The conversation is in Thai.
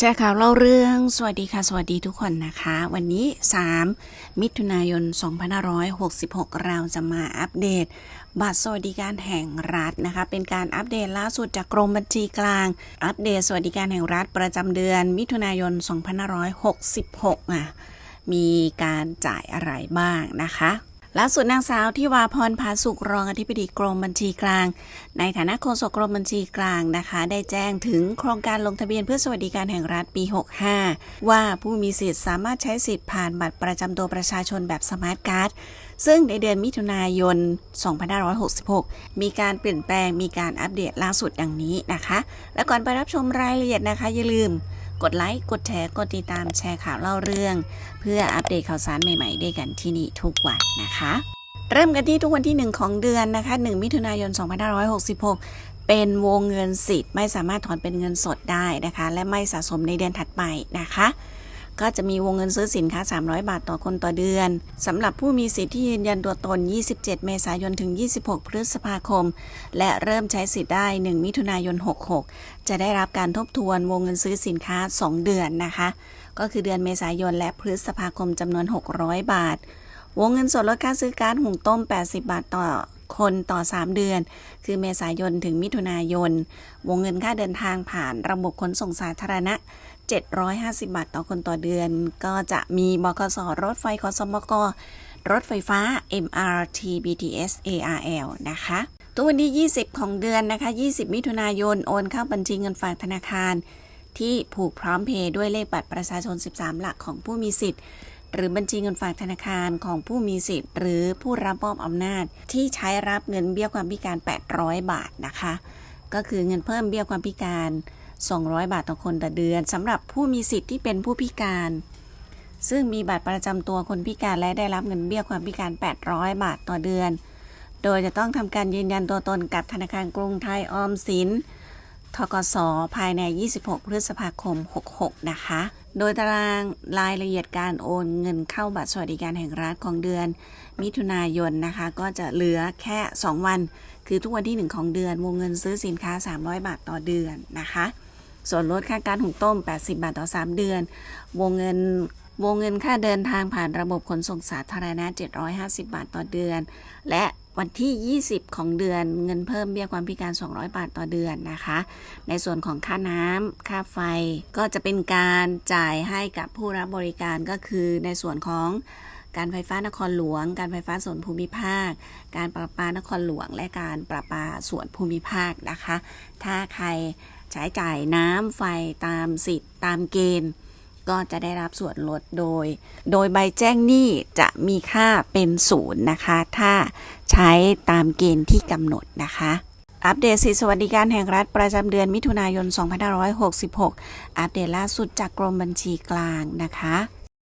แชร์ข่าวเล่าเรื่อง สวัสดีค่ะ สวัสดีทุกคนนะคะ วันนี้ 3 มิถุนายน 2566 เราจะมาอัปเดต บัตรสวัสดิการแห่งรัฐนะคะ เป็นการอัปเดตล่าสุดจากกรมบัญชีกลาง อัปเดตสวัสดิการแห่งรัฐประจำเดือน มิถุนายน 2566 อะ มีการจ่ายอะไรบ้างนะคะ ล่าสุดนางสาวที่วาพรพาสุกรองอธิบดีกรมบัญชีกลาง ในฐานะโฆษกกรมบัญชีกลางนะคะ ได้แจ้งถึงโครงการลงทะเบียนเพื่อสวัสดิการแห่งรัฐปี 65 ว่าผู้มีสิทธิ์สามารถใช้สิทธิ์ผ่านบัตรประจำตัวประชาชนแบบสมาร์ทการ์ดซึ่งในเดือนมิถุนายน 2566 มีการเปลี่ยนแปลงมีการอัปเดตล่าสุดดังนี้นะคะ และก่อนไปรับชมรายละเอียดนะคะอย่าลืม กดไลค์ กดแชร์ กดติดตามแชร์ข่าวเล่าเรื่อง เพื่ออัปเดตข่าวสารใหม่ๆได้กันที่นี่ทุกวันนะคะ เริ่มกันที่ทุกวันที่ 1 ของเดือนนะคะ 1 มิถุนายน 2566 เป็นวงเงินสิทธิ์ไม่สามารถถอนเป็นเงินสดได้นะคะ และไม่สะสมในเดือนถัดไปนะคะ ก็จะมีวงเงินซื้อสินค้า 300 บาทต่อคนต่อเดือนสำหรับผู้มีสิทธิ์ที่ยืนยันตัวตน 27 เมษายนถึง 26 พฤษภาคม และเริ่มใช้สิทธิ์ได้ 1 มิถุนายน 66 จะได้รับการทบทวนวงเงินซื้อสินค้า 2 เดือนนะคะ ก็คือเดือนเมษายนและพฤษภาคมจำนวน 600 บาท วงเงินสดลดค่าซื้อกาซหุงต้ม 80 บาทต่อคนต่อ 3 เดือน คือเมษายนถึงมิถุนายน วงเงินค่าเดินทางผ่านระบบขนส่งสาธารณะ 750 บาทต่อคนต่อเดือน ก็จะมีบกสรถไฟคสมกรถไฟฟ้า MRT BTS ARL นะคะทุกวันที่ 20 ของเดือนนะคะ 20 มิถุนายน โอนเข้าบัญชีเงินฝากธนาคาร ที่ผูกพร้อมเพย์ด้วยเลขบัตรประชาชน 13 หลักของผู้มีสิทธิ์ หรือบัญชีเงินฝากธนาคารของผู้มีสิทธิ์ หรือผู้รับมอบอำนาจ ที่ใช้รับเงินเบี้ยความพิการ 800 บาทนะคะ ก็คือเงินเพิ่มเบี้ยความพิการ 200 บาทต่อคนต่อเดือนสำหรับผู้มีสิทธิ์ที่เป็นผู้พิการ ซึ่งมีบัตรประจำตัวคนพิการและได้รับเงินเบี้ยความพิการ 800 บาทต่อเดือน โดยจะต้องทำการยืนยันตัวตนกับธนาคารกรุงไทยออมสินทกสภายใน 26 พฤษภาคม 66 นะคะ โดยตารางรายละเอียดการโอนเงินเข้าบัตรสวัสดิการแห่งรัฐของเดือน มิถุนายนนะคะ ก็จะเหลือแค่ 2 วัน คือทุกวันที่ 1 ของเดือน วงเงินซื้อสินค้า 300 บาทต่อเดือนนะคะ ส่วนลดค่าการหุงต้ม 80 บาทต่อ 3 เดือน วงเงินวงเงินค่าเดินทางผ่านระบบขนส่งสาธารณะ 750 บาทต่อเดือน และวันที่ 20 ของเดือนเงินเพิ่มเบี้ยความพิการ 200 บาทต่อเดือนนะคะ ในส่วนของค่าน้ำค่าไฟก็จะเป็นการจ่ายให้กับผู้รับบริการก็คือในส่วนของการไฟฟ้านครหลวง การไฟฟ้าส่วนภูมิภาค การประปานครหลวง และการประปาส่วนภูมิภาคนะคะ ถ้าใคร ใช้จ่ายน้ำไฟตามสิทธิ์ตามเกณฑ์ ก็จะได้รับส่วนลดโดย โดยใบแจ้งหนี้จะมีค่าเป็นศูนย์นะคะ ถ้าใช้ตามเกณฑ์ที่กำหนดนะคะอัปเดตสิทธิสวัสดิการแห่งรัฐประจำเดือนมิถุนายน 2566 อัปเดตล่าสุดจากกรมบัญชีกลางนะคะ